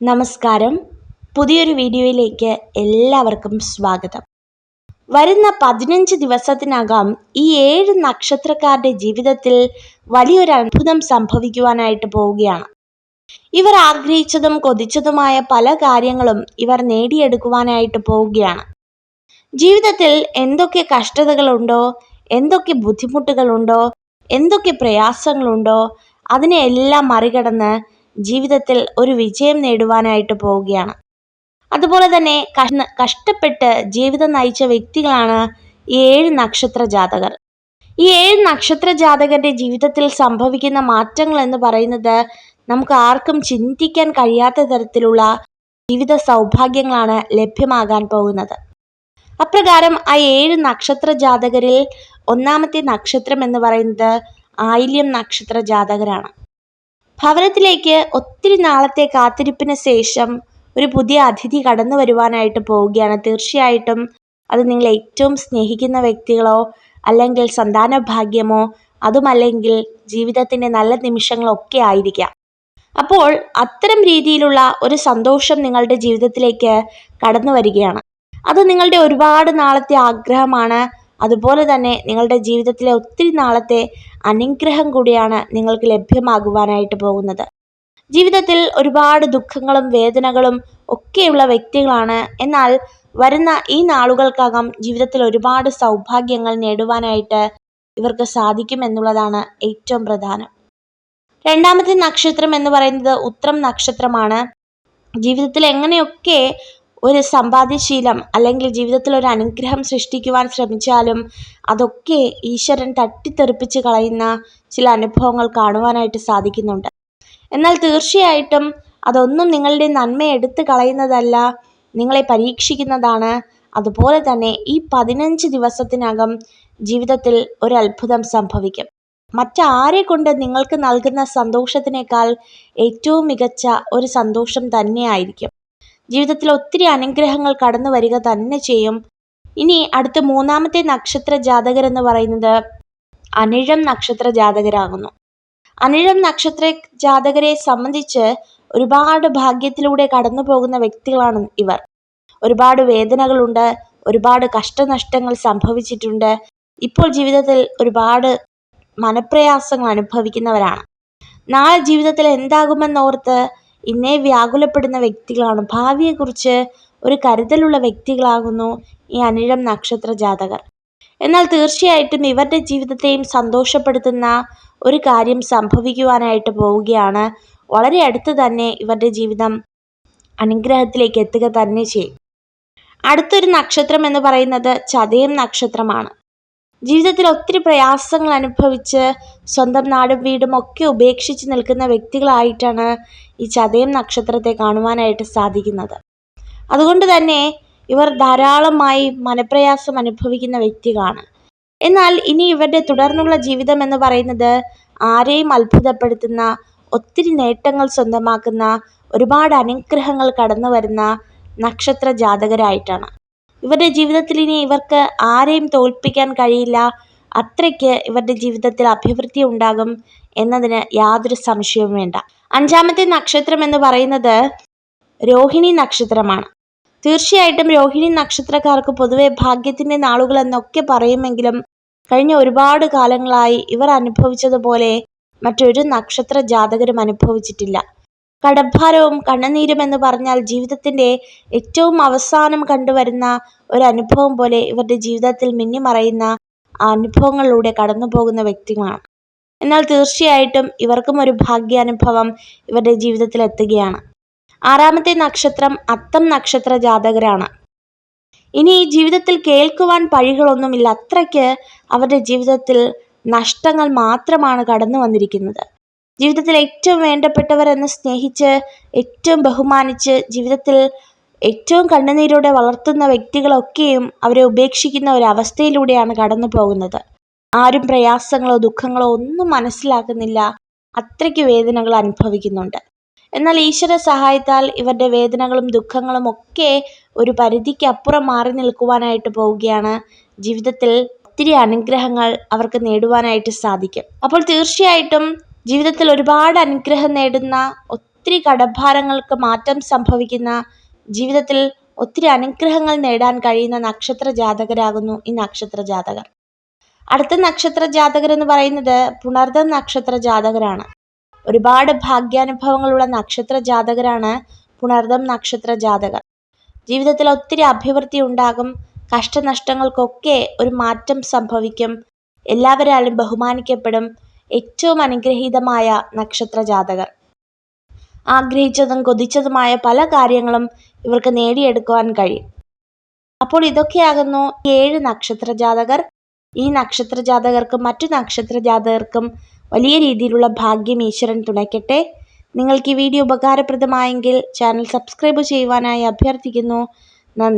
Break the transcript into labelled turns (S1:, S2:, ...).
S1: നമസ്കാരം. പുതിയൊരു വീഡിയോയിലേക്ക് എല്ലാവർക്കും സ്വാഗതം. വരുന്ന പതിനഞ്ച് ദിവസത്തിനകം ഈ ഏഴ് നക്ഷത്രക്കാരുടെ ജീവിതത്തിൽ വലിയൊരു അത്ഭുതം സംഭവിക്കുവാനായിട്ട് പോവുകയാണ്. ഇവർ ആഗ്രഹിച്ചതും കൊതിച്ചതുമായ പല കാര്യങ്ങളും ഇവർ നേടിയെടുക്കുവാനായിട്ട് പോവുകയാണ്. ജീവിതത്തിൽ എന്തൊക്കെ കഷ്ടതകളുണ്ടോ എന്തൊക്കെ ബുദ്ധിമുട്ടുകളുണ്ടോ എന്തൊക്കെ പ്രയാസങ്ങളുണ്ടോ അതിനെയെല്ലാം മറികടന്ന് ജീവിതത്തിൽ ഒരു വിജയം നേടുവാനായിട്ട് പോവുകയാണ്. അതുപോലെ തന്നെ കഷ്ടപ്പെട്ട് ജീവിതം നയിച്ച വ്യക്തികളാണ് ഈ ഏഴ് നക്ഷത്ര ജാതകർ. ഈ ഏഴ് നക്ഷത്ര ജാതകന്റെ ജീവിതത്തിൽ സംഭവിക്കുന്ന മാറ്റങ്ങൾ എന്ന് പറയുന്നത് നമുക്ക് ആർക്കും ചിന്തിക്കാൻ കഴിയാത്ത തരത്തിലുള്ള ജീവിത സൗഭാഗ്യങ്ങളാണ് ലഭ്യമാകാൻ പോകുന്നത്. അപ്രകാരം ആ ഏഴ് നക്ഷത്ര ജാതകരിൽ ഒന്നാമത്തെ നക്ഷത്രം എന്ന് പറയുന്നത് ആയില്യം നക്ഷത്ര ജാതകരാണ്. ഭവനത്തിലേക്ക് ഒത്തിരി നാളത്തെ കാത്തിരിപ്പിന് ശേഷം ഒരു പുതിയ അതിഥി കടന്നു വരുവാനായിട്ട് പോവുകയാണ്. തീർച്ചയായിട്ടും അത് നിങ്ങൾ ഏറ്റവും സ്നേഹിക്കുന്ന വ്യക്തികളോ അല്ലെങ്കിൽ സന്താന ഭാഗ്യമോ അതുമല്ലെങ്കിൽ ജീവിതത്തിന്റെ നല്ല നിമിഷങ്ങളൊക്കെ ആയിരിക്കാം. അപ്പോൾ അത്തരം രീതിയിലുള്ള ഒരു സന്തോഷം നിങ്ങളുടെ ജീവിതത്തിലേക്ക് കടന്നു വരികയാണ്. അത് നിങ്ങളുടെ ഒരുപാട് നാളത്തെ ആഗ്രഹമാണ്. അതുപോലെ തന്നെ നിങ്ങളുടെ ജീവിതത്തിലെ ഒത്തിരി നാളത്തെ അനുഗ്രഹം കൂടിയാണ് നിങ്ങൾക്ക് ലഭ്യമാകുവാനായിട്ട് പോകുന്നത്. ജീവിതത്തിൽ ഒരുപാട് ദുഃഖങ്ങളും വേദനകളും ഒക്കെയുള്ള വ്യക്തികളാണ്. എന്നാൽ വരുന്ന ഈ നാളുകൾക്കകം ജീവിതത്തിൽ ഒരുപാട് സൗഭാഗ്യങ്ങൾ നേടുവാനായിട്ട് ഇവർക്ക് സാധിക്കും എന്നുള്ളതാണ് ഏറ്റവും പ്രധാനം. രണ്ടാമത്തെ നക്ഷത്രം എന്ന് പറയുന്നത് ഉത്രം നക്ഷത്രമാണ്. ജീവിതത്തിൽ എങ്ങനെയൊക്കെ ഒരു സമ്പാദ്യശീലം അല്ലെങ്കിൽ ജീവിതത്തിൽ ഒരു അനുഗ്രഹം സൃഷ്ടിക്കുവാൻ ശ്രമിച്ചാലും അതൊക്കെ ഈശ്വരൻ തട്ടിത്തെറിപ്പിച്ച് കളയുന്ന ചില അനുഭവങ്ങൾ കാണുവാനായിട്ട് സാധിക്കുന്നുണ്ട്. എന്നാൽ തീർച്ചയായിട്ടും അതൊന്നും നിങ്ങളുടെ നന്മ എടുത്തു കളയുന്നതല്ല നിങ്ങളെ പരീക്ഷിക്കുന്നതാണ്. അതുപോലെ തന്നെ ഈ പതിനഞ്ച് ദിവസത്തിനകം ജീവിതത്തിൽ ഒരു അത്ഭുതം സംഭവിക്കും. മറ്റാരെ കൊണ്ട് നിങ്ങൾക്ക് നൽകുന്ന സന്തോഷത്തിനേക്കാൾ ഏറ്റവും മികച്ച ഒരു സന്തോഷം തന്നെയായിരിക്കും. ജീവിതത്തിൽ ഒത്തിരി അനുഗ്രഹങ്ങൾ കടന്നു വരിക തന്നെ ചെയ്യും. ഇനി അടുത്ത മൂന്നാമത്തെ നക്ഷത്ര ജാതകർ എന്ന് പറയുന്നത് അനിഴം നക്ഷത്ര ജാതകരാകുന്നു. അനിഴം നക്ഷത്ര ജാതകരെ സംബന്ധിച്ച് ഒരുപാട് ഭാഗ്യത്തിലൂടെ കടന്നു പോകുന്ന വ്യക്തികളാണ് ഇവർ. ഒരുപാട് വേദനകളുണ്ട് ഒരുപാട് കഷ്ടനഷ്ടങ്ങൾ സംഭവിച്ചിട്ടുണ്ട്. ഇപ്പോൾ ജീവിതത്തിൽ ഒരുപാട് മനപ്രയാസങ്ങൾ അനുഭവിക്കുന്നവരാണ്. നാളെ ജീവിതത്തിൽ എന്താകുമെന്നോർത്ത് ഇന്നേ വ്യാകുലപ്പെടുന്ന വ്യക്തികളാണ്. ഭാവിയെക്കുറിച്ച് ഒരു കരുതലുള്ള വ്യക്തികളാകുന്നു ഈ അനിഴം നക്ഷത്ര ജാതകർ. എന്നാൽ തീർച്ചയായിട്ടും ഇവരുടെ ജീവിതത്തെയും സന്തോഷപ്പെടുത്തുന്ന ഒരു കാര്യം സംഭവിക്കുവാനായിട്ട് പോവുകയാണ്. വളരെ അടുത്ത് തന്നെ ഇവരുടെ ജീവിതം അനുഗ്രഹത്തിലേക്ക് എത്തുക തന്നെ ചെയ്യും. അടുത്തൊരു നക്ഷത്രം എന്ന് പറയുന്നത് ചതയം നക്ഷത്രമാണ്. ജീവിതത്തിൽ ഒത്തിരി പ്രയാസങ്ങൾ അനുഭവിച്ച് സ്വന്തം നാടും വീടും ഒക്കെ ഉപേക്ഷിച്ച് നിൽക്കുന്ന വ്യക്തികളായിട്ടാണ് ഈ ചതയം നക്ഷത്രത്തെ കാണുവാനായിട്ട് സാധിക്കുന്നത്. അതുകൊണ്ട് തന്നെ ഇവർ ധാരാളമായി മനപ്രയാസം അനുഭവിക്കുന്ന വ്യക്തികളാണ്. എന്നാൽ ഇനി ഇവരുടെ തുടർന്നുള്ള ജീവിതം എന്ന് പറയുന്നത് ആരെയും അത്ഭുതപ്പെടുത്തുന്ന ഒത്തിരി നേട്ടങ്ങൾ സ്വന്തമാക്കുന്ന ഒരുപാട് അനുഗ്രഹങ്ങൾ കടന്നു വരുന്ന നക്ഷത്ര ജാതകരായിട്ടാണ്. ഇവരുടെ ജീവിതത്തിൽ ഇനി ഇവർക്ക് ആരെയും തോൽപ്പിക്കാൻ കഴിയില്ല. അത്രയ്ക്ക് ഇവരുടെ ജീവിതത്തിൽ അഭിവൃദ്ധി ഉണ്ടാകും എന്നതിന് യാതൊരു സംശയവും വേണ്ട. അഞ്ചാമത്തെ നക്ഷത്രം എന്ന് പറയുന്നത് രോഹിണി നക്ഷത്രമാണ്. തീർച്ചയായിട്ടും രോഹിണി നക്ഷത്രക്കാർക്ക് പൊതുവെ ഭാഗ്യത്തിന്റെ നാളുകൾ എന്നൊക്കെ പറയുമെങ്കിലും കഴിഞ്ഞ ഒരുപാട് കാലങ്ങളായി ഇവർ അനുഭവിച്ചതുപോലെ മറ്റൊരു നക്ഷത്ര ജാതകരും അനുഭവിച്ചിട്ടില്ല. കടഭാരവും കണ്ണുനീരും എന്ന് പറഞ്ഞാൽ ജീവിതത്തിന്റെ ഏറ്റവും അവസാനം കണ്ടുവരുന്ന ഒരു അനുഭവം പോലെ ഇവരുടെ ജീവിതത്തിൽ മിന്നിമറയുന്ന മറയുന്ന അനുഭവങ്ങളിലൂടെ കടന്നു പോകുന്ന വ്യക്തികളാണ്. എന്നാൽ തീർച്ചയായിട്ടും ഇവർക്കും ഒരു ഭാഗ്യാനുഭവം ഇവരുടെ ജീവിതത്തിൽ എത്തുകയാണ്. ആറാമത്തെ നക്ഷത്രം അത്തം നക്ഷത്ര ജാതകരാണ്. ഇനി ജീവിതത്തിൽ കേൾക്കുവാൻ പഴികളൊന്നുമില്ല. അത്രയ്ക്ക് അവരുടെ ജീവിതത്തിൽ നഷ്ടങ്ങൾ മാത്രമാണ് കടന്നു വന്നിരിക്കുന്നത്. ജീവിതത്തിൽ ഏറ്റവും വേണ്ടപ്പെട്ടവരെന്ന് സ്നേഹിച്ച് ഏറ്റവും ബഹുമാനിച്ച് ജീവിതത്തിൽ ഏറ്റവും കണ്ണുനീരോടെ വളർത്തുന്ന വ്യക്തികളൊക്കെയും അവരെ ഉപേക്ഷിക്കുന്ന ഒരവസ്ഥയിലൂടെയാണ് കടന്നു പോകുന്നത്. ആരും പ്രയാസങ്ങളോ ദുഃഖങ്ങളോ ഒന്നും മനസ്സിലാക്കുന്നില്ല. അത്രയ്ക്ക് വേദനകൾ അനുഭവിക്കുന്നുണ്ട്. എന്നാൽ ഈശ്വര സഹായത്താൽ ഇവരുടെ വേദനകളും ദുഃഖങ്ങളും ഒക്കെ ഒരു പരിധിക്ക് അപ്പുറം മാറി നിൽക്കുവാനായിട്ട് പോവുകയാണ്. ജീവിതത്തിൽ ഒത്തിരി അനുഗ്രഹങ്ങൾ അവർക്ക് നേടുവാനായിട്ട് സാധിക്കും. അപ്പോൾ തീർച്ചയായിട്ടും ജീവിതത്തിൽ ഒരുപാട് അനുഗ്രഹം നേടുന്ന ഒത്തിരി കടഭാരങ്ങൾക്ക് മാറ്റം സംഭവിക്കുന്ന ജീവിതത്തിൽ ഒത്തിരി അനുഗ്രഹങ്ങൾ നേടാൻ കഴിയുന്ന നക്ഷത്ര ജാതകരാകുന്നു ഈ നക്ഷത്ര ജാതകർ. അടുത്ത നക്ഷത്ര ജാതകർ എന്ന് പറയുന്നത് പുണർദ നക്ഷത്ര ജാതകരാണ്. ഒരുപാട് ഭാഗ്യാനുഭവങ്ങളുള്ള നക്ഷത്ര ജാതകരാണ് പുണർദം നക്ഷത്ര ജാതകർ. ജീവിതത്തിൽ ഒത്തിരി അഭിവൃദ്ധി ഉണ്ടാകും കഷ്ടനഷ്ടങ്ങൾക്കൊക്കെ ഒരു മാറ്റം സംഭവിക്കും എല്ലാവരാലും ബഹുമാനിക്കപ്പെടും ഏറ്റവും അനുഗ്രഹീതമായ നക്ഷത്ര ജാതകർ ആഗ്രഹിച്ചതും കൊതിച്ചതുമായ പല കാര്യങ്ങളും ഇവർക്ക് നേടിയെടുക്കുവാൻ കഴിയും. അപ്പോൾ ഇതൊക്കെയാകുന്നു ഏഴ് നക്ഷത്ര ജാതകർ ഈ നക്ഷത്ര ജാതകർക്കും മറ്റു നക്ഷത്ര ജാതകർക്കും വലിയ രീതിയിലുള്ള ഭാഗ്യം ഈശ്വരൻ തുണയ്ക്കട്ടെ. നിങ്ങൾക്ക് ഈ വീഡിയോ ഉപകാരപ്രദമായെങ്കിൽ ചാനൽ സബ്സ്ക്രൈബ് ചെയ്യുവാനായി അഭ്യർത്ഥിക്കുന്നു. നന്ദി.